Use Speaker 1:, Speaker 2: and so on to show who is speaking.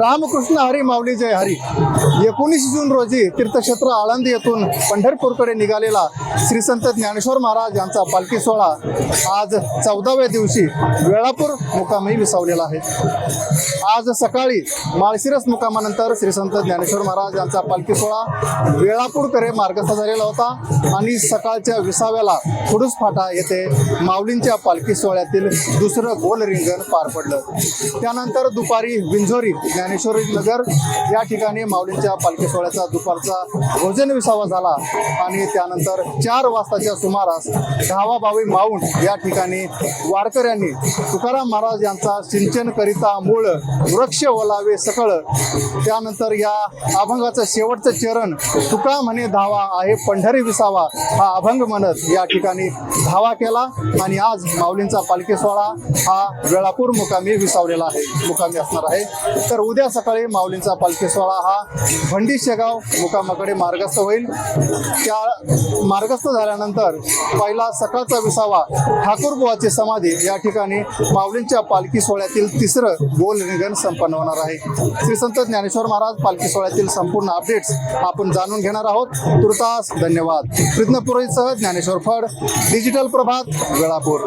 Speaker 1: रामकृष्ण हरी माऊली जय हरी. एकोणीस जून रोजी तीर्थक्षेत्र आळंदी येथून पंढरपूरकडे निघालेला श्री संत ज्ञानेश्वर महाराज यांचा पालखी सोहळा आज चौदाव्या दिवशी वेळापूर मुकामी विसावलेला आहे. आज सकाळी माळशिरस मुकामानंतर श्री संत ज्ञानेश्वर महाराज यांचा पालखी सोहळा वेळापूरकडे मार्गस्थ झालेला होता आणि सकाळच्या विसाव्याला खुडूस फाटा येथे माऊलींच्या पालखी सोहळ्यातील दुसरं गोल रिंगण पार पडलं. त्यानंतर दुपारी विंझोरी ज्ञानेश्वरी नगर. या ठिकाणी माऊलींच्या पालखी सोहळ्याचा दुपारचा भोजन विसावा झाला आणि त्यानंतर चार वाजताच्या सुमारास धावाबावी माऊंट या ठिकाणी वारकऱ्यांनी तुकाराम महाराज यांचा सिंचन करिता मूळ वृक्ष ओलावे सकळ त्यानंतर या अभंगाचं शेवटचं चरण तुका म्हणे धावा आहे पंढरी विसावा हा अभंग म्हणत या ठिकाणी धावा केला आणि आज माऊलींचा पालखी सोहळा हा वेळापूर मुकामी विसावलेला आहे. मुकामी असणार आहे. तर उद्या सकाळी माऊलींचा पालखी सोहळा हा भंडी शेगाव मुकामाकडे मार्गस्थ होईल. त्या मार्गस्थ झाल्यानंतर पहिला सकाळचा विसावा ठाकूरबुवाची समाधी या ठिकाणी माऊलींच्या पालखी सोहळ्यातील तिसरं गोल रिंगण संपन्न होणार आहे. श्री संत ज्ञानेश्वर महाराज पालखी सोहळ्यातील संपूर्ण अपडेट्स आपण जाणून घेणार आहोत. तुर्तास धन्यवाद. कृष्णपुरीसह ज्ञानेश्वर फड डिजिटल प्रभात वेळापूर.